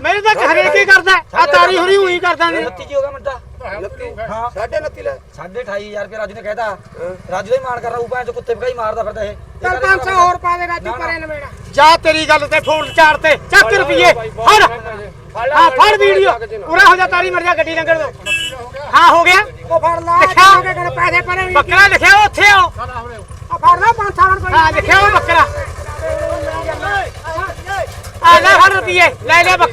ਮੇਰੇ ਤਾਂ ਹਰੇਕ ਹੀ ਕਰਦਾ? ਆ ਤਾਰੀ ਹੋਰੀ ਉਹੀ ਕਰਦਾ ਨੇ 29 ਕੀ ਹੋ ਗਿਆ ਮਿੰਟਾ ਹਾਂ। ਸਾਢੇ 29 ਲੈ। 28500 ਰੁਪਏ ਰਾਜੂ ਨੇ ਕਹਿਤਾ। ਰਾਜੂ ਦਾ ਹੀ ਮਾਰ ਕਰ ਰਹਾ ਉਪਾਂ ਚ ਕੁੱਤੇ ਭਗਾਈ ਮਾਰਦਾ ਫਿਰਦਾ ਇਹ। ਚੱਲ 500 ਹੋਰ ਪਾ ਦੇ ਰਾਜੂ ਪਰੇ ਨਵੇੜਾ ਜਾ ਤੇਰੀ ਗੱਲ ਤੇ ਫੋਨ ਚਾਰ ਤੇ ਚੱਕ ਰੁਪਈਏ। ਫੜ ਹਾਂ ਫੜ ਵੀਡੀਓ। ਪੂਰਾ ਹੋ ਜਾ ਤਾਰੀ ਮਰ ਜਾ ਗੱਡੀ ਲੰਘਣ ਦੋ। ਹਾਂ ਹੋ ਗਿਆ? ਉਹ ਫੜ ਲਾ। ਲਿਖਿਆ। ਪੈਸੇ ਪਰੇ ਬੱਕਰਾ ਲਿਖਿਆ ਉੱਥੇ ਆ ਫੜ ਲਾ 500 ਰੁਪਏ ਹਾਂ ਲਿਖਿਆ ਉਹ ਬੱਕਰਾ ਆ ਲੈ ਫੜ ਰੁਪਈਏ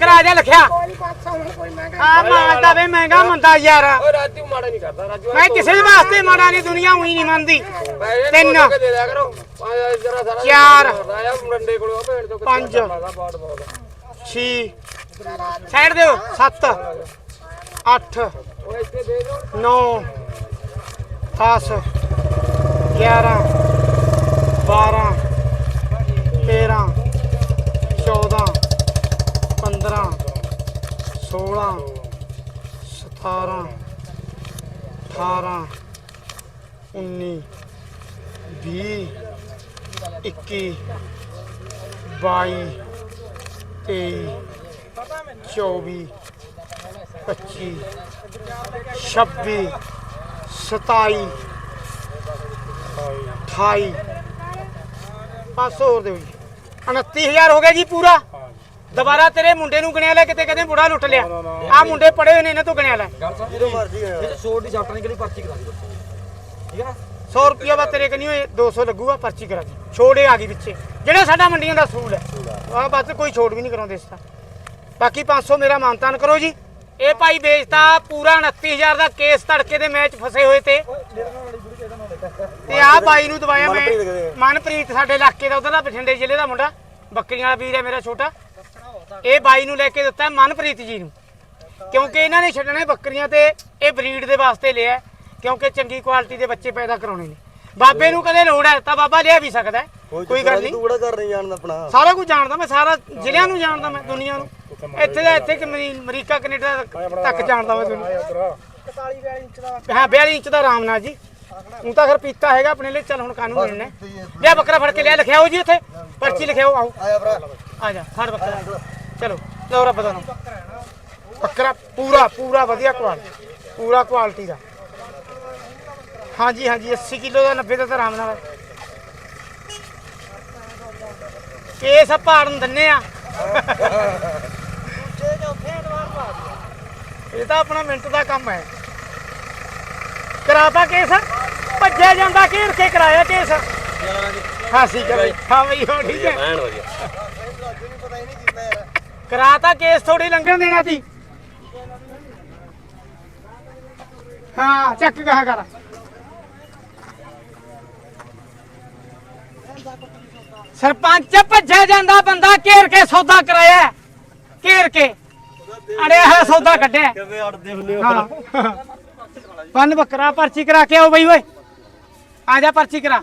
ਆ ਜਾ ਲਿਖਿਆ। ਕੋਈ 500 ਹੁਣ ਕੋਈ ਮਹਿੰਗਾ ਆ ਮਾਲਦਾ ਵੇ ਮਹਿੰਗਾ ਮੰਦਾ ਯਾਰ। ਓਏ ਰਾਜੂ ਮਾੜਾ ਨਹੀਂ ਕਰਦਾ ਰਾਜੂ ਮੈਂ ਕਿਸੇ ਦੇ ਵਾਸਤੇ ਮਾੜਾ ਨਹੀਂ ਦੁਨੀਆ ਉਹੀ ਨਹੀਂ ਮੰਨਦੀ। ਪੈਸੇ ਤਿੰਨ। ਦੇ ਦਿਆ ਕਰੋ। ਪੰਜ ਜਰਾ ਸਾਰਾ ਚਾਰ। ਆਇਆ ਮੁੰਡੇ ਕੋਲ ਭੇੜ ਤੋਂ ਪੰਜ। 6 ਸਾਈਡ ਦਿਓ। 7 8 ਓਏ ਇੱਥੇ ਦੇ ਦਿਓ। 9 10 11 16 17 18 19 20 21 22 23 24 25 26 27 28 500 ਹੋਰ ਦਿਓ ਜੀ 29000 ਹੋ ਗਿਆ ਜੀ ਪੂਰਾ। ਦੁਬਾਰਾ ਤੇਰੇ ਮੁੰਡੇ ਨੂੰ ਗਣਿਆ ਲੈ ਕਿਤੇ ਕਹਿੰਦੇ ਬੁੜਾ ਲੁੱਟ ਲਿਆ। ਆ ਮੁੰਡੇ ਪੜੇ ਹੋਏ ਨੇ ਇਹਨਾਂ ਤੋਂ ਗਣਿਆ ਲੈ। ਗੱਲ ਸਮਝ ਜਦੋਂ ਮਰਜ਼ੀ ਜੇ ਸੋਟ ਦੀ ਸ਼ਾਟ ਨਹੀਂ ਕਰੀ ਪਰਚੀ ਕਰਾ ਦੀ ਠੀਕ ਹੈ ਨਾ? 100 ਰੁਪਿਆ ਬਾ ਤੇਰੇ ਕਨੀ ਹੋਏ 200 ਲੱਗੂਗਾ ਪਰਚੀ ਕਰਾ ਦੀ ਛੋੜੇ ਆ ਗਈ ਵਿੱਚੇ ਜਿਹੜਾ ਸਾਡਾ ਮੰਡੀਆਂ ਦਾ ਸੂਲ ਹੈ। ਆ। ਬਸ ਕੋਈ ਛੋੜ ਵੀ ਨਹੀਂ ਕਰਾਉਂਦੇ ਇਸ ਤਾਂ ਬਾਕੀ 500 ਮੇਰਾ ਮਾਨਤਾਨ ਕਰੋ ਜੀ। ਇਹ ਭਾਈ ਵੇਚਤਾ ਪੂਰਾ 29000 ਦਾ ਕੇਸ ਧੜਕੇ ਦੇ ਮੈਚ ਫਸੇ ਹੋਏ ਤੇ। ਤੇ ਆ ਬਾਈ ਨੂੰ ਦਵਾਇਆ ਮੈਂ। ਮਨਪ੍ਰੀਤ ਸਾਡੇ ਇਲਾਕੇ ਦਾ ਉਧਰ ਦਾ ਬਠਿੰਡੇ ਜ਼ਿਲ੍ਹੇ ਦਾ ਮੁੰਡਾ। ਬੱਕਰੀਆਂ ਵਾਲਾ ਵੀਰ ਹੈ ਮੇਰਾ ਛੋਟਾ। ਇਹ ਬਾਈ ਨੂੰ ਲੈ ਕੇ ਦਿੱਤਾ ਮਨਪ੍ਰੀਤ ਜੀ ਨੂੰ। ਕਿਉਂਕਿ ਇਹਨਾਂ ਨੇ ਛੱਡਣੇ ਬੱਕਰੀਆਂ ਤੇ ਇਹ ਬਰੀਡ ਦੇ ਵਾਸਤੇ ਲਿਆ ਹੈ, ਕਿਉਂਕਿ ਚੰਗੀ ਕੁਆਲਿਟੀ ਦੇ ਬੱਚੇ ਪੈਦਾ ਕਰਾਉਣੇ ਨੇ। ਬਾਬੇ ਨੂੰ ਕਦੇ ਲੋੜ ਹੈ ਤਾਂ ਬਾਬਾ ਲਿਆ ਵੀ ਸਕਦਾ ਹੈ। ਕੋਈ ਗੱਲ ਨਹੀਂ ਤੂੰ ਕਿਹੜਾ ਕਰ ਨਹੀਂ ਜਾਣਦਾ ਆਪਣਾ? ਸਾਰਾ ਕੁਝ ਜਾਣਦਾ ਮੈਂ ਸਾਰਾ ਜ਼ਿਲ੍ਹਿਆਂ ਨੂੰ ਜਾਣਦਾ ਮੈਂ ਦੁਨੀਆ ਨੂੰ। ਇੱਥੇ ਦਾ ਇੱਥੇ ਕਿ ਅਮਰੀ- ਅਮਰੀਕਾ ਕੈਨੇਡਾ ਤੱਕ ਜਾਣਦਾ ਮੈਂ ਦੁਨੀਆ 41 42 ਇੰਚ ਦਾ ਹਾਂ 42 ਇੰਚ ਦਾ ਰਾਮਨਾਥ ਜੀ। ਹੁਣ ਤਾਂ ਫਿਰ ਪੀਤਾ ਹੈਗਾ ਆਪਣੇ ਲਈ ਚੱਲ ਹੁਣ ਕਾਨੂੰਨ ਮਿਲਣਾ ਲਿਆ ਬੱਕਰਾ ਫੜ ਕੇ ਲਿਆ ਲਿਖਿਆਓ ਜੀ ਉੱਥੇ। ਪਰਚੀ ਲਿਖਿਆਓ ਆਓ। ਆਇਆ ਭਰਾ। ਆ ਜਾ ਫੜ ਬੱਕਰਾ। ਚਲੋ, ਲਓ ਰੱਬ ਦਾ ਬੱਕਰਾ ਪੂਰਾ ਪੂਰਾ ਵਧੀਆ ਕੁਆਲਿਟੀ ਪੂਰਾ ਕੁਆਲਿਟੀ ਦਾ। ਹਾਂਜੀ ਹਾਂਜੀ 80 ਕਿਲੋ ਦਾ 90 ਦਾ ਤਾਂ ਆਰਾਮ ਨਾਲ। ਹੈ। ਕੇਸ ਪਾੜਨ ਦਿੰਨੇ ਆ। ਇਹ ਤਾਂ ਆਪਣਾ ਮਿੰਟ ਦਾ ਕੰਮ ਹੈ। ਕਰਾਤਾ ਕੇਸ? ਭੱਜਿਆ ਜਾਂਦਾ ਘੇਰ ਕੇ ਕਰਾਇਆ ਕੇਸ। ਹਾਂ, ਠੀਕ ਹੈ ਹਾਂ ਬਈ, ਹੋ, ਠੀਕ ਹੈ। ਕਰਾਤਾ ਕੇਸ ਥੋੜੀ ਲੰਘਣ ਦੇਣਾ ਸੀ। ਹਾਂ ਚੱਕ ਕਹਾ ਕਰ। ਸਰਪੰਚ ਭੱਜਿਆ ਜਾਂਦਾ ਬੰਦਾ ਘੇਰ ਕੇ ਸੌਦਾ ਕਰਾਇਆ। ਘੇਰ ਕੇ। ਅੜਿਆ ਹੈ ਸੌਦਾ ਕੱਢਿਆ। ਕਿਵੇਂ ਅੜਦੇ ਹੁੰਦੇ ਹੋ? ਹਾਂ। ਬੰਨ ਬੱਕਰਾ ਪਰਚੀ ਕਰਾ ਕੇ ਆਓ ਬਈ ਓਏ। ਆ ਜਾ ਪਰਚੀ ਕਰਾ।